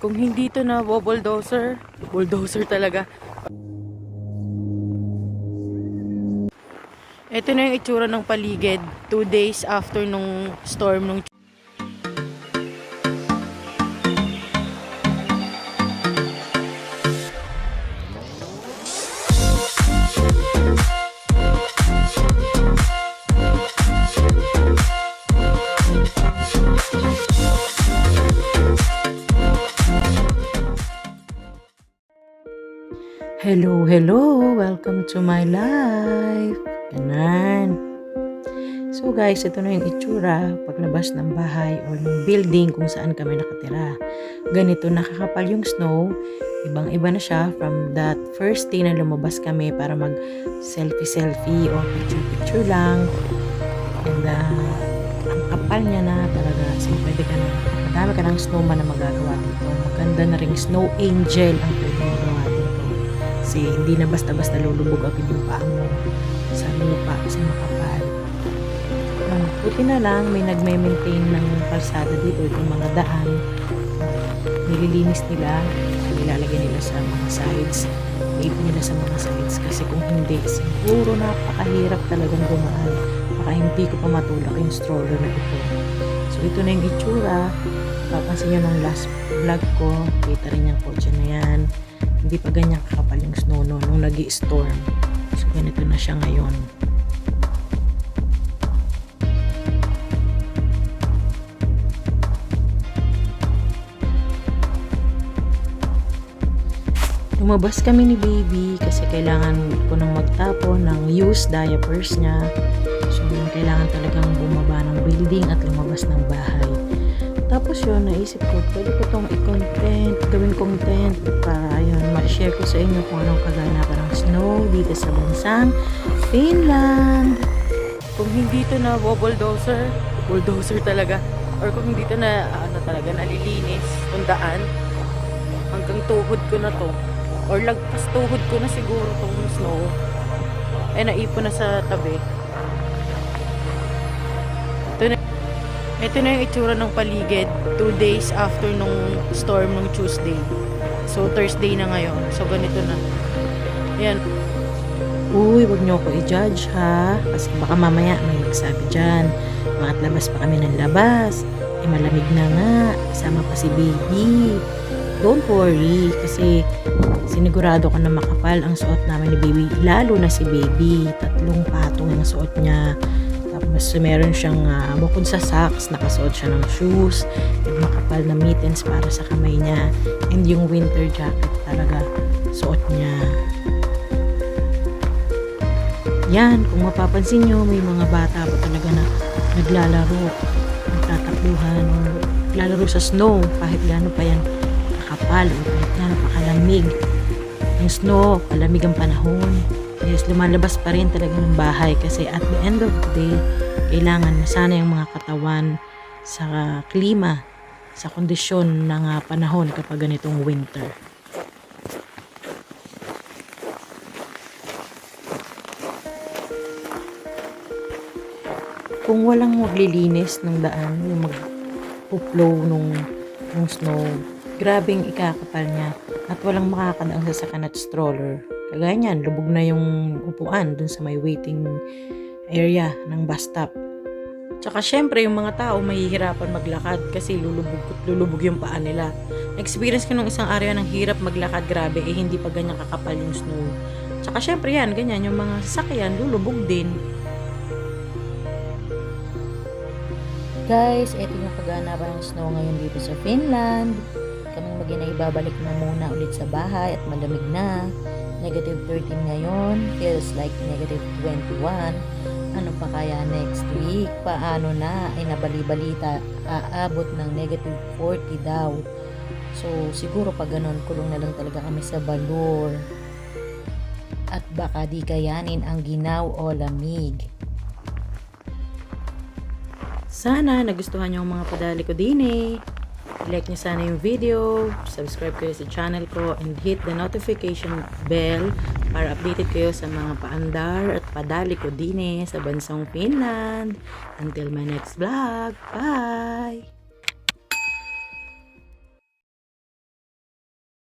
Kung hindi to na bulldozer, bulldozer talaga. Ito na yung itsura ng paligid. Two days after nung storm nung Hello, hello! Welcome to my life! Ganan. So guys, ito na yung itsura paglabas ng bahay or ng building kung saan kami nakatira. Ganito nakakapal yung snow. Ibang-iba na siya from that first day na lumabas kami para mag selfie-selfie or picture-picture lang. And uh, ang kapal niya na talaga. So pwede ka na, madami ka ng snowman na magagawa dito. Maganda na ring snow angel ang pwede. Kasi hindi na basta-basta lulubog agad yung paa mo sa lupa kasi makapal. Um, buti na lang may nagme-maintain ng kalsada dito itong mga daan. Nililinis nila, nilalagay nila sa mga sides. Tape nila sa mga sides kasi kung hindi, siguro napakahirap talagang dumaan. Baka hindi ko pa matulak yung stroller na ito. So ito na yung itsura. Papansin nyo nung last vlog ko, kita rin yung kotse na yan. Hindi pa ganyan kakapal yung snow no, nung nag storm So ganito na siya ngayon. Lumabas kami ni baby kasi kailangan ko nang magtapon ng used diapers niya. So, kailangan talagang bumaba ng building at lumabas ng bahay. Tapos yun, naisip ko, pwede ko itong i-content, gawin content para yun, ma-share ko sa inyo kung anong kaganapan ng snow dito sa bansang Finland. Kung hindi to na bulldozer, bulldozer talaga. Or kung hindi to na, ano talaga, nalilinis, daan, hanggang tuhod ko na to. Or lagpas tuhod ko na siguro tong snow. Eh, naipon na sa tabi. Ito na, ito na yung itsura ng paligid. Two days after nung storm nung Tuesday. So, Thursday na ngayon. So, ganito na. Yan. Uy, wag niyo ako i-judge ha. Kasi baka mamaya may nagsabi dyan. Bakit labas pa kami ng labas? Eh, malamig na nga. Kasama pa si baby. Don't worry. Kasi sinigurado ko na makapal ang suot namin ni baby. Lalo na si baby. Tatlong patong ang suot niya. Tapos meron siyang uh, bukod sa socks, nakasuot siya ng shoes, and makapal na mittens para sa kamay niya. And yung winter jacket talaga suot niya. Yan, kung mapapansin nyo, may mga bata pa talaga na naglalaro, nagtatakbuhan, naglalaro sa snow, kahit gaano pa yan kakapal, o kahit gaano pa kalamig. Yung snow, kalamig ang panahon. Yes, lumalabas pa rin talaga ng bahay kasi at the end of the day, kailangan masana yung mga katawan sa klima, sa kondisyon ng ah, panahon kapag ganitong winter. Kung walang maglilinis ng daan, yung mag-flow nung, nung snow, grabing ikakapal niya at walang makakadaang sasakyan at stroller. Kagaya niyan, lubog na yung upuan dun sa may waiting area ng bus stop. Tsaka syempre yung mga tao mahihirapan maglakad kasi lulubog lulubog yung paa nila. Experience ko nung isang area ng hirap maglakad grabe eh hindi pa ganyan kakapal yung snow. Tsaka syempre yan, ganyan yung mga sasakyan lulubog din. Guys, ito yung kaganapan ng snow ngayon dito sa Finland. Kaming mag ibabalik na muna ulit sa bahay at malamig na. Negative 13 ngayon, feels like negative 21. Ano pa kaya next week? Paano na? Ay nabali-balita, aabot ng negative 40 daw. So, siguro pag ganun, kulong na lang talaga kami sa balor. At baka di kayanin ang ginaw o lamig. Sana nagustuhan niyo ang mga padali ko din eh. Like niyo sana yung video, subscribe kayo sa channel ko, and hit the notification bell para updated kayo sa mga paandar at padali ko din eh sa bansang Finland. Until my next vlog. Bye!